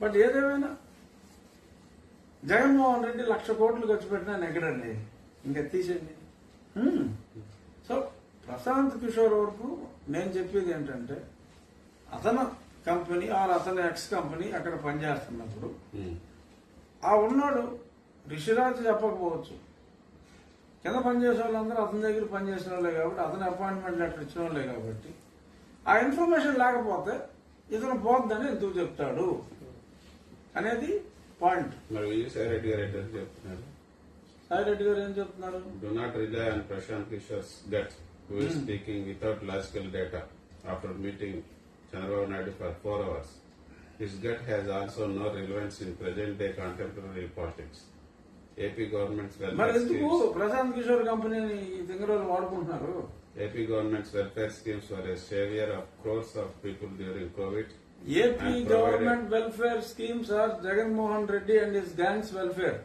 But ఏదేమైనా జగన్మోహన్ రెడ్డి లక్ష కోట్లు ఖర్చు పెట్టినా నెగ్గడండి ఇంకా తీసేయండి. సో ప్రశాంత్ కిషోర్ వరకు నేను చెప్పేది ఏంటంటే అతను కంపెనీ ఆర్ అతని ఎక్స్ కంపెనీ అక్కడ పనిచేస్తున్నప్పుడు. ఆ ఉన్నాడు రిషిరాజ్ చెప్పకపోవచ్చు కింద పనిచేసే వాళ్ళందరూ అతని దగ్గర పనిచేసిన వాళ్ళే కాబట్టి అతని అపాయింట్మెంట్ లెటర్ ఇచ్చిన వాళ్ళే కాబట్టి ఆ ఇన్ఫర్మేషన్ లేకపోతే ఇతను పోద్దని ఎందుకు చెప్తాడు అనేది పాయింట్. సాయి రెడ్డి గారు ఏం చెప్తున్నారు? Do not rely on Prashant Kishor's gut who speaking without logical data after meeting Chandrababu Naidu for four hours his gut has also no relevance in present day contemporary politics AP government Prashant Kishor కంపెనీని వాడుకుంటున్నారు? AP government welfare schemes of crores of people during Covid AP government welfare schemes are Jaganmohan Reddy and his gangs welfare.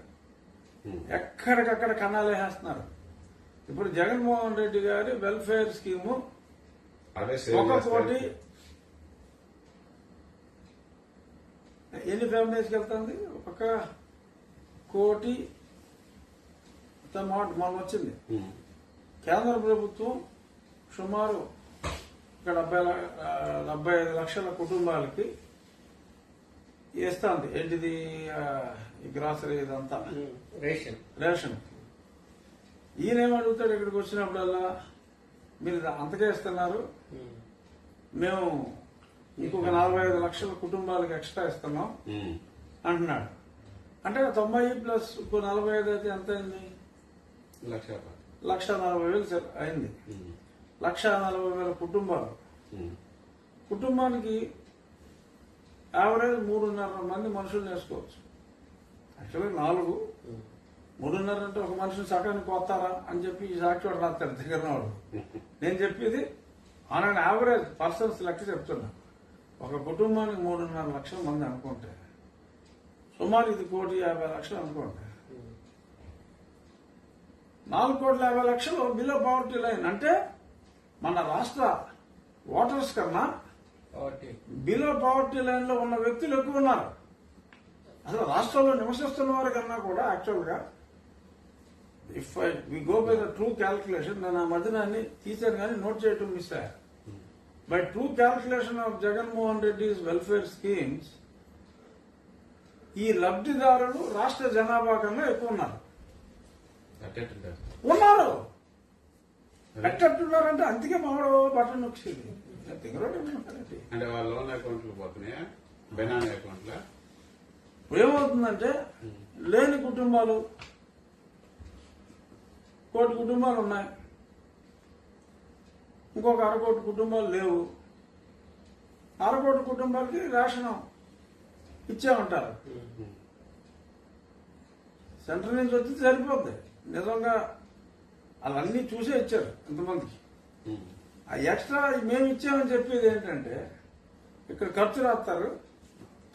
ఎక్కడికక్కడ కణాలేసేస్తున్నారు ఇప్పుడు జగన్మోహన్ రెడ్డి గారి welfare scheme ఒక కోటి ఎన్ని ఫ్యామిలీస్కి వెళ్తుంది ఒక కోటి మాట మొన్న వచ్చింది. కేంద్ర ప్రభుత్వం సుమారు ఇక్కడ డెబ్బై డెబ్బై ఐదు లక్షల కుటుంబాలకి ఇస్తుంది ఏంటిది? గ్రాసరీ ఇదంతా? రేషన్. రేషన్. ఈయన ఏమడుగుతాడు ఇక్కడికి వచ్చినప్పుడల్లా? మీరు అంతకే ఇస్తున్నారు. మేము ఇంకొక నలభై ఐదు లక్షల కుటుంబాలకు ఎక్స్ట్రా ఇస్తున్నాం. Hmm. అంటున్నాడు. అంటే తొంభై ప్లస్ ఇంకో నలభై ఐదు అయితే ఎంత అయింది? లక్ష నలభై వేలు సరి- అయింది. Hmm. లక్ష నలభై వేల కుటుంబాలు. కుటుంబానికి యావరేజ్ మూడున్నర మంది మనుషులు వేసుకోవచ్చు. యాక్చువల్గా నాలుగు. మూడున్నర అంటే ఒక మనిషిని సగానికి కొత్తారా అని చెప్పి ఈ సాక్షి వాడు రాస్తాడు దగ్గర వాడు. నేను చెప్పేది ఆన్ అండ్ యావరేజ్ పర్సన్స్ లెక్క చెప్తున్నా. ఒక కుటుంబానికి మూడున్నర లక్షల మంది అనుకుంటే సుమారు ఇది కోటి యాభై లక్షలు అనుకోండి. నాలుగు కోట్ల యాభై లక్షలు బిలో పవర్టీ లైన్ అంటే మన రాష్ట్ర ఓటర్స్ కన్నా బిలో పవర్టీ లైన్లో ఉన్న వ్యక్తులు ఎక్కువ ఉన్నారు. అసలు రాష్ట్రంలో నివసిస్తున్న వారి కన్నా కూడా యాక్చువల్గా if I we go by the true calculation నేను ఆ మధ్యన అన్ని తీశాను కానీ నోట్ చేయటం మిస్ అయ్యా. By true calculation of Jaganmohan Reddy's welfare schemes ఈ లబ్ధిదారులు రాష్ట్ర జనాభా కన్నా ఎక్కువ ఉన్నారు అట్టేట్టుంటారు. ఉన్నారు ఎట్టట్టున్నారంటే అందుకే మామూలు బట్టలు నొక్కేది. తింగరోడు ఉన్నారండి. అంటే వాళ్ళ లోన్ అకౌంట్లు పోతున్నాయా? బెనామీ అకౌంట్లా? ఏమవుతుందంటే లేని కుటుంబాలు కోటి కుటుంబాలు ఉన్నాయి. ఇంకొక అరకోటి కుటుంబాలు లేవు. అరకోటి కుటుంబాలకి రేషన్ ఇచ్చామంటారు సెంటర్ నుంచి వచ్చి సరిపోద్ది నిజంగా వాళ్ళన్నీ చూసే ఇచ్చారు ఇంతమందికి. ఆ ఎక్స్ట్రా మేము ఇచ్చామని చెప్పేది ఏంటంటే ఇక్కడ ఖర్చు రాస్తారు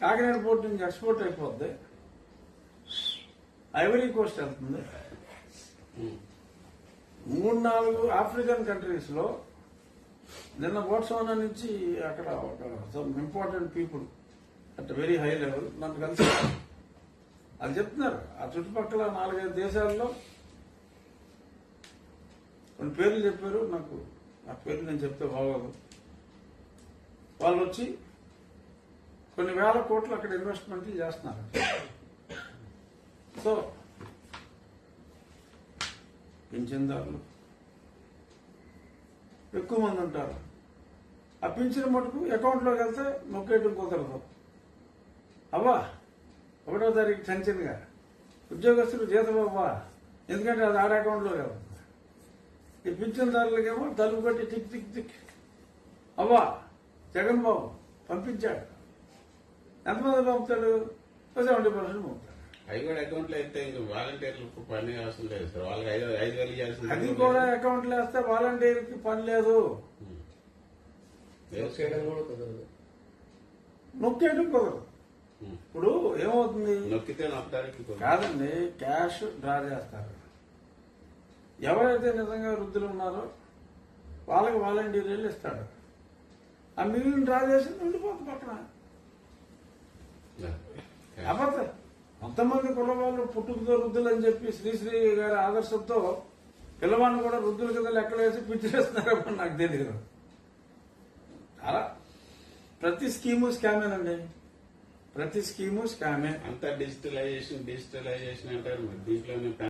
కాకినాడ పోర్ట్ నుంచి ఎక్స్పోర్ట్ అయిపోద్ది ఐవరీ కోస్ట్ వెళ్తుంది. మూడు నాలుగు ఆఫ్రికన్ కంట్రీస్లో నిన్న బోట్సోనా నుంచి అక్కడ ఒక some important people at very high level నన్ను కలిసి అది చెప్తున్నారు ఆ చుట్టుపక్కల నాలుగైదు దేశాల్లో కొన్ని పేర్లు చెప్పారు నాకు ఆ పేర్లు నేను చెప్తే బాగోదు. వాళ్ళు వచ్చి కొన్ని వేల కోట్లు అక్కడ ఇన్వెస్ట్మెంట్లు చేస్తున్నారు. సో పింఛన్దారులు ఎక్కువ మంది ఉంటారు. ఆ పింఛన్ మటుకు అకౌంట్లోకి వెళ్తే నొక్కేయడం కుదరదు. అవ్వా ఒకటో తారీఖు టెన్షన్గా ఉద్యోగస్తులు జీతం అవ్వా ఎందుకంటే అది ఆడ అకౌంట్లో కదా ఈ పింఛన్దారులకేమో తలుపు కట్టి టిక్ టిక్ టిక్. అవ్వా జగన్ బాబు పంపించాడు. ఎంతమంది పంపుతాడు? సెవెంటీ పర్సెంట్ పంపుతాడు. అవి కూడా అకౌంట్లో అయితే ఇంకా వాలంటీర్లకు పని అవసరం లేదు సార్. వాళ్ళకి ఐదు ఐదు వేలు అది కూడా అకౌంట్లో వేస్తే వాలంటీర్కి పని లేదు. చేయడం కూడా కుదరదు. నొక్కేయడం కుదరదు. ఇప్పుడు ఏమవుతుంది? నొక్కితే నొక్కడానికి. కాదండి క్యాష్ డ్రా చేస్తారు. ఎవరైతే నిజంగా వృద్ధులు ఉన్నారో వాళ్ళకి వాలంటీర్లు ఇస్తాడు. ఆ మిగిలిన డ్రా చేసి ఉండిపోతుంది పక్కన. కాకపోతే కొంతమంది కులవాళ్ళు పుట్టుకతో వృద్ధులు అని చెప్పి శ్రీశ్రీ గారి ఆదర్శంతో పిల్లవాడిని కూడా వృద్ధుల కింద లెక్కలేసి పిచ్చిరేస్తున్నారేమో నాకు తెలియదు. అలా ప్రతి స్కీము స్కామేనండి. ప్రతి స్కీము స్కామే. అంతా డిజిటలైజేషన్ డిజిటలైజేషన్ అంటారు దీంట్లోనే